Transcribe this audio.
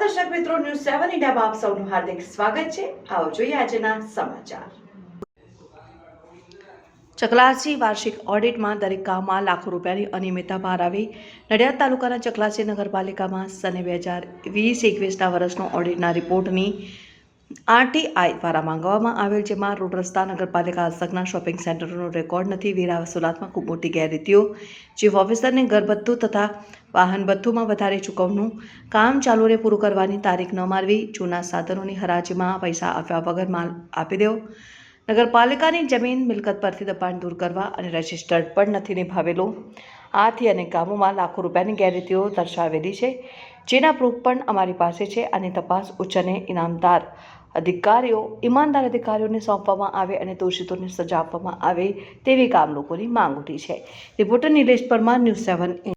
દર્શક મિત્રો, ન્યૂઝ સેવન ઇન્ડિયામાં આપ સૌનું હાર્દિક સ્વાગત છે. આવો જોઈએ આજના સમાચાર. ચકલાસી વાર્ષિક ઓડિટમાં દરેક ગામમાં લાખો રૂપિયાની અનિયમિતતા બહાર આવી. નડિયાદ તાલુકાના ચકલાસી નગરપાલિકામાં સને બે હજાર વીસ એકવીસના વર્ષનો ઓડિટના રિપોર્ટની આરટીઆઈ દ્વારા માંગવામાં આવેલ જેમાં રોડ રસ્તા નગરપાલિકા હસ્તકના શોપિંગ સેન્ટરોનો રેકોર્ડ નથી. વેરા વસૂલાતમાં ખૂબ મોટી ગેરરીતિઓ. ચીફ ઓફિસરને ઘરભથ્થું તથા વાહન ભથ્થુમાં વધારે ચૂકવણું કામ ચાલુને પૂરું કરવાની તારીખ ન મારવી જૂના સાધનોની હરાજીમાં પૈસા આપ્યા વગર માલ આપી દેવો. નગરપાલિકાની જમીન મિલકત પરથી દબાણ દૂર કરવા અને રજિસ્ટર્ડ પણ નથી નિભાવેલો. આથી અનેક ગામોમાં લાખો રૂપિયાની ગેરરીતિઓ દર્શાવેલી છે. જેના પ્રૂફ પણ અમારી પાસે છે અને તપાસ ઉચ્ચ અને ઇનામદાર અધિકારીઓ, ઈમાનદાર અધિકારીઓને સોંપવામાં આવે અને દોષિતોને સજા આપવામાં આવે તેવી કામ લોકોની માંગ ઉઠી છે. Reporter Nilesh Parmar, news seven